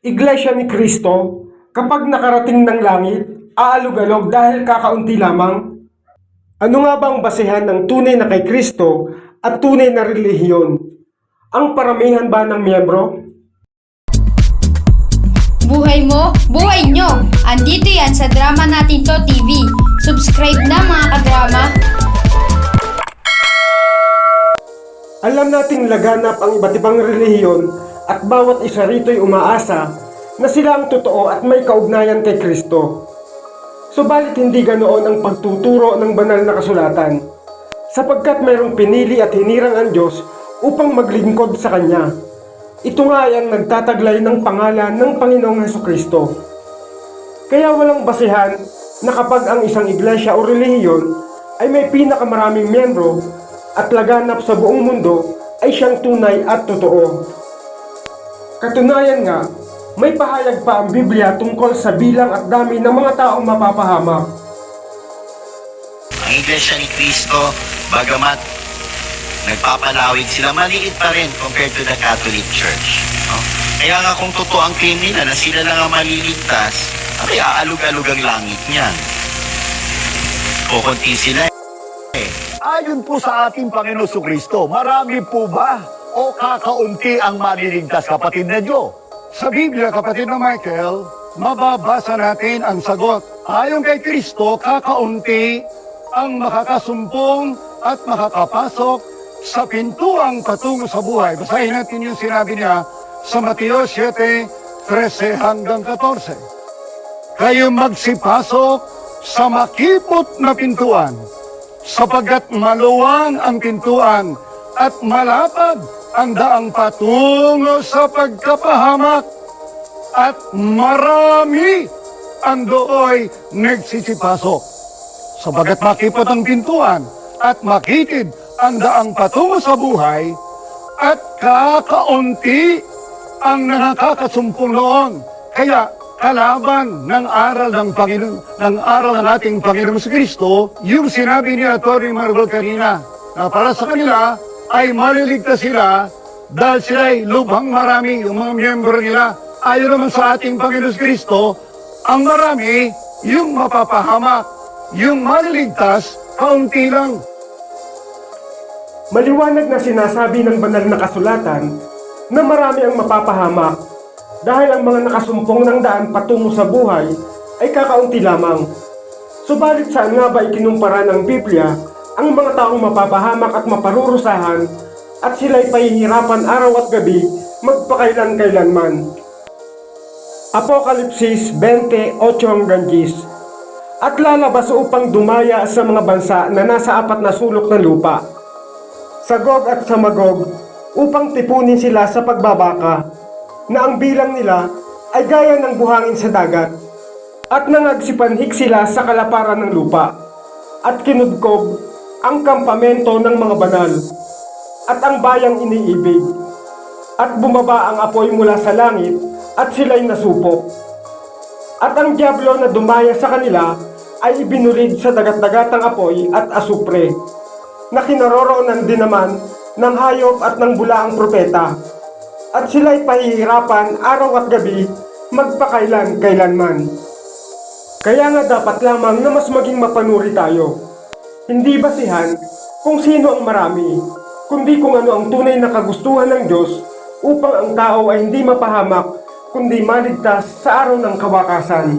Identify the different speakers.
Speaker 1: Iglesia ni Kristo, kapag nakarating ng langit, aalog-alog dahil kakaunti lamang? Ano nga ba ang basehan ng tunay na kay Kristo at tunay na relihiyon? Ang paramihan ba ng miyembro?
Speaker 2: Buhay mo, buhay nyo! Andito yan sa Drama Natin To TV. Subscribe na mga kadrama!
Speaker 1: Alam nating laganap ang iba't ibang relihiyon at bawat isa rito'y umaasa na sila ang totoo at may kaugnayan kay Kristo. Subalit hindi ganoon ang pagtuturo ng banal na kasulatan, sapagkat mayroong pinili at hinirang ang Diyos upang maglingkod sa Kanya. Ito nga ay ang nagtataglay ng pangalan ng Panginoong Heso Kristo. Kaya walang basehan na kapag ang isang iglesia o relihiyon ay may pinakamaraming miyembro at laganap sa buong mundo ay siyang tunay at totoo. Katunayan nga, may pahayag pa ang Biblia tungkol sa bilang at dami ng mga taong mapapahamak.
Speaker 3: Ang Iglesia ni Cristo, bagamat nagpapalawig sila, maliit pa rin compared to the Catholic Church. No? Kaya nga kung totoo ang claim nila na sila lang ang maliligtas, ay aalog-alog ang langit niyan. Kukunti sila eh.
Speaker 4: Ayon po sa ating Panginoon Kristo, marami po ba o kakaunti ang maliligtas kapatid na Diyo?
Speaker 5: Sa Biblia, kapatid na Michael, mababasa natin ang sagot. Ayon kay Kristo, kakaunti ang makakasumpong at makakapasok sa pintuang patungo sa buhay. Basahin natin yung sinabi niya sa Mateo 7, 13 hanggang 14. Kayo magsipasok sa makipot na pintuan, sapagkat maluwang ang pintuan at malapad ang daang patungo sa pagkapahamak at marami ang dooy nagsisipasok. Sabagat makipot ang pintuan at makitid ang daang patungo sa buhay at kakaunti ang nakakasumpong noon. Kaya kalaban ng aral ng Panginoon, ng aral ng ating Panginoon sa Kristo, yung sinabi ni Atty. Margot kanina, na para sa kanila ay maliligtas sila dahil sila ay lubhang marami yung mga miyembro nila. Ayon naman sa ating Panginoon Kristo, ang marami yung mapapahamak, yung maliligtas, kaunti lang.
Speaker 1: Maliwanag na sinasabi ng banal na kasulatan na marami ang mapapahamak dahil ang mga nakasumpong ng daan patungo sa buhay ay kakaunti lamang. Subalit saan nga ba ikinumpara ng Biblia ang mga taong mapapahamak at maparurusahan at sila'y pahihirapan araw at gabi magpakailan-kailanman. Apokalipsis 20:8 hanggang 10 At lalabas upang dumaya sa mga bansa na nasa apat na sulok ng lupa. Sa Gog at sa Magog upang tipunin sila sa pagbabaka na ang bilang nila ay gaya ng buhangin sa dagat. At nangagsipanhik sila sa kalaparan ng lupa. At kinudkob ang kampamento ng mga banal at ang bayang iniibig at bumaba ang apoy mula sa langit at sila'y nasupok at ang diablo na dumaya sa kanila ay ibinulid sa dagat-dagatang apoy at asupre na kinaroroonan din naman ng hayop at ng bulaang propeta. At sila'y pahihirapan araw at gabi magpakailan kailanman. Kaya nga dapat lamang na mas maging mapanuri tayo. Hindi basihan kung sino ang marami, kundi kung ano ang tunay na kagustuhan ng Diyos upang ang tao ay hindi mapahamak kundi maligtas sa araw ng kawakasan.